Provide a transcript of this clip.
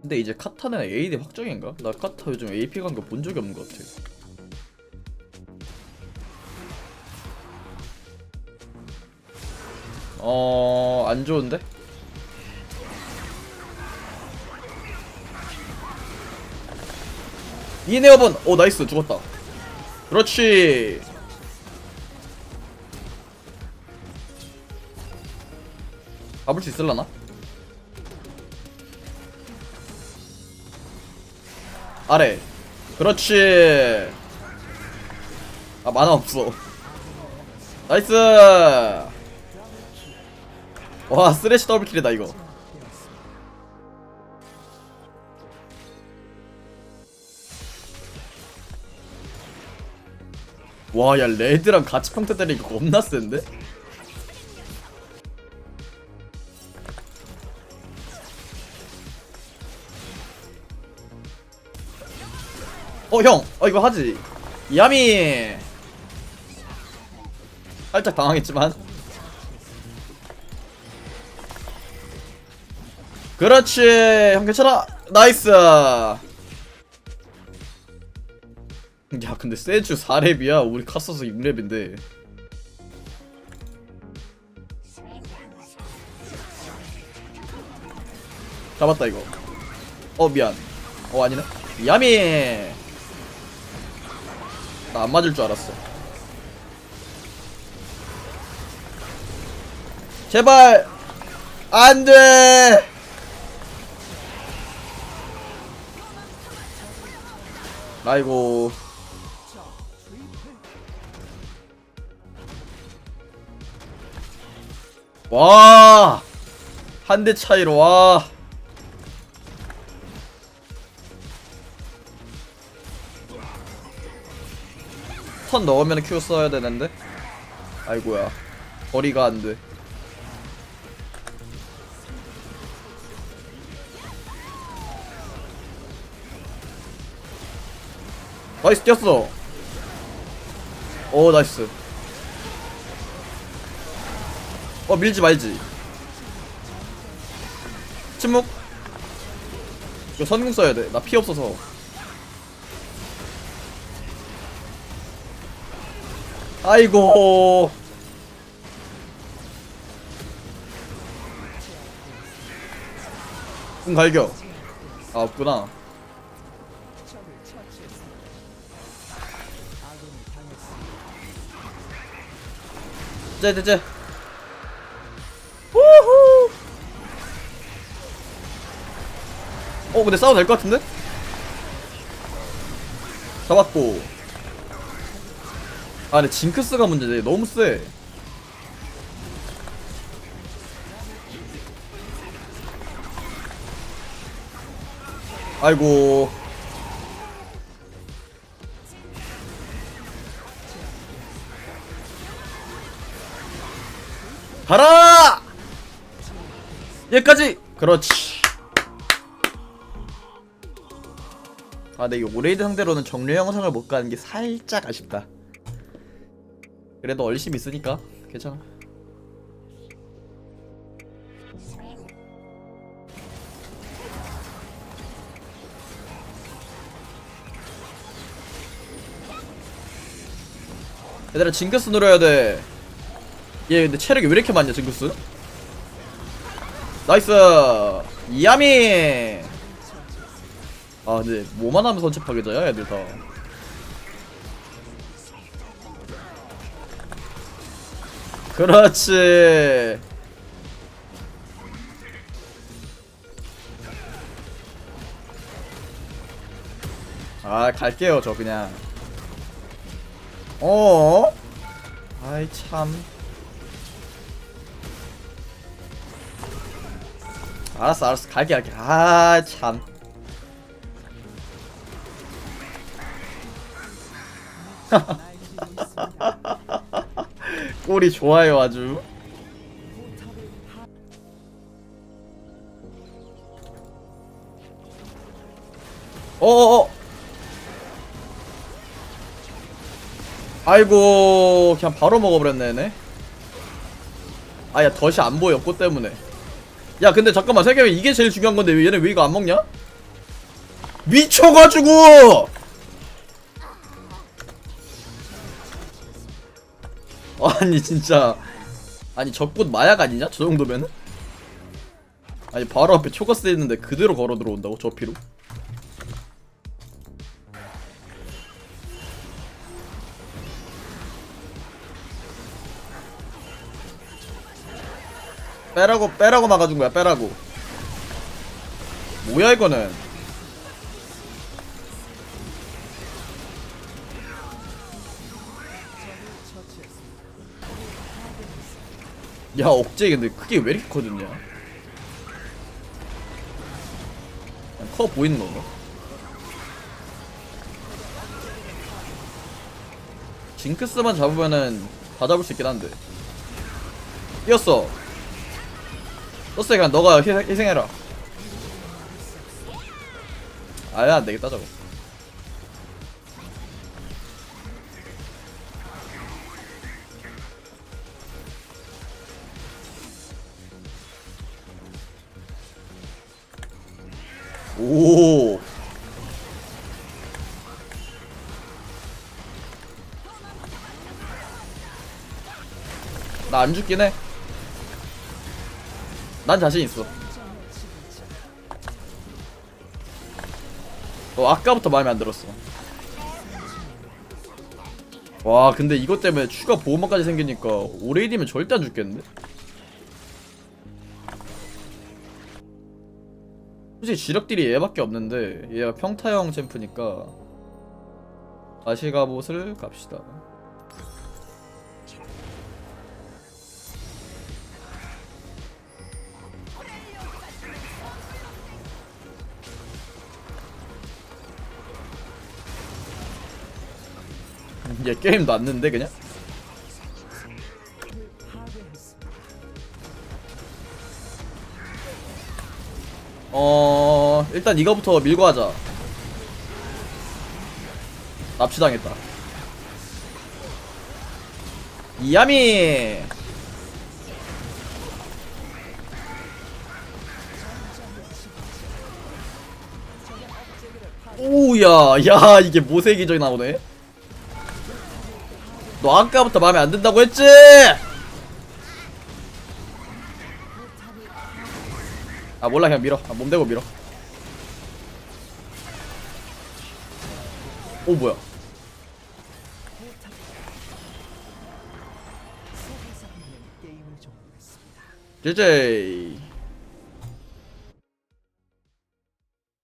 근데 이제 카타는 AD 확정인가? 나 카타 요즘 AP 간 거 본 적이 없는 것 같아. 어, 안 좋은데? 이네어번! 오, 나이스. 죽었다. 그렇지. 잡을 수 있을라나? 아래. 그렇지. 아, 만화 없어. 나이스! 와, 쓰레쉬 더블킬이다, 이거. 와, 야, 레드랑 같이 평타 때리니까 겁나 센데? 어, 형! 어, 이거 하지. 야미! 살짝 당황했지만. 그렇지! 형 괜찮아! 나이스! 야, 근데 세주 4렙이야. 우리 카서스 6렙인데. 잡았다, 이거. 어, 미안. 어, 아니네. 야미! 나 안 맞을 줄 알았어. 제발! 안 돼! 아이고. 와! 한 대 차이로, 와. 턴 넣으면 Q 써야 되는데? 아이고야. 거리가 안돼. 나이스 뛰었어. 오 나이스. 어 밀지 말지. 침묵. 이거 선궁 써야 돼나 피 없어서 아이고. 궁 갈겨. 아 없구나. 쟤쟤쟤. 우후. 어 근데 싸워도 될 것 같은데? 잡았고 아 근데 징크스가 문제지 너무 세 아이고. 가라 얘까지! 그렇지. 아 근데 이거 오레이드 상대로는 정례 영상을 못 가는 게 살짝 아쉽다 그래도 얼심 있으니까 괜찮아. 얘들아 징크스 노려야 돼. 얘 근데 체력이 왜 이렇게 많냐 징크스? 나이스. 야미. 아 근데 뭐만 하면 선체 파괴자야 애들 다. 그렇지. 아 갈게요 저 그냥. 어? 아이 참. 알았어 알았어 갈게 갈게. 아 참. 꼴이 좋아요 아주 어어어 아이고 그냥 바로 먹어버렸네 얘네 아야 덫이 안 보여 꽃 때문에 야 근데 잠깐만 생각해보면 이게 제일 중요한 건데 왜 얘네 왜 이거 안 먹냐? 미쳐가지고! 아니 진짜 아니 적군 마약 아니냐? 저 정도면은? 아니 바로 앞에 초가스 있는데 그대로 걸어 들어온다고 저 피로? 빼라고 빼라고 막아준 거야 빼라고 뭐야 이거는 야 억제 근데 크게 왜 이렇게 커졌냐? 커 보이는 건가? 징크스만 잡으면은 다 잡을 수 있긴 한데. 뛰었어. 떴어 그냥 너가 희생, 희생해라. 아야 안되겠다 저거 오 나 안 죽긴 해. 난 자신 있어. 어, 아까부터 마음에 안 들었어. 와, 근데 이것 때문에 추가 보호막까지 생기니까 오레이디면 절대 안 죽겠는데? 솔직히 지력딜이 얘밖에 없는데 얘가 평타형 챔프니까 다시 갑옷을 갑시다. 얘 게임 놨는데 그냥? 일단 이거부터 밀고 하자. 납치당했다. 이야미! 오야 야 이게 모세기적이 나오네. 너 아까부터 마음에 안 든다고 했지? 아 몰라 그냥 밀어. 아, 몸 대고 밀어 오 뭐야? 제제